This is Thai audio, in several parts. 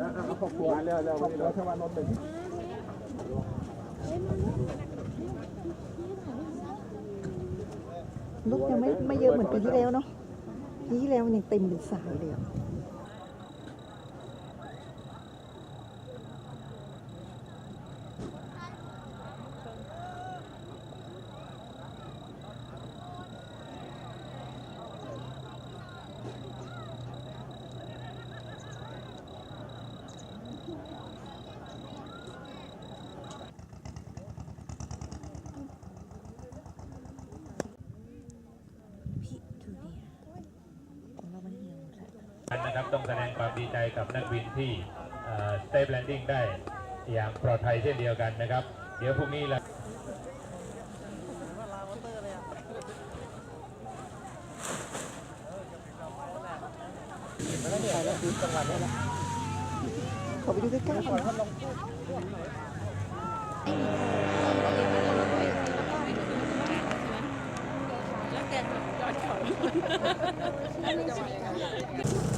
รอบครัวเร็วเร็ววันนี้เราชาวบ้านรถเป็นลูกยังไม่ไม่เยอะเหมือนปีที่แล้วเนาะปีที่แล้วมันยังเต็มเป็นสายเลย นะครับต้องแสดงความดีใจกับนักบินที่สเตปแลนดิ้งได้อย่างปลอดภัยเช่นเดียวกันนะครับ เดี๋ยวพรุ่งนี้ละขอไปดูใกล้ๆก่อน Cho thì tên này thay đứa nào Lo là โน่นโน่น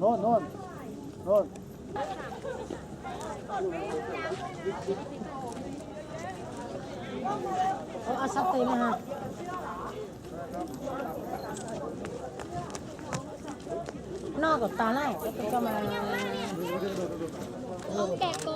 Nôn, nôn, nôn. Ô, ăn sắp tên hả? Nó của ta này, cho mà... Ông kẹt cô.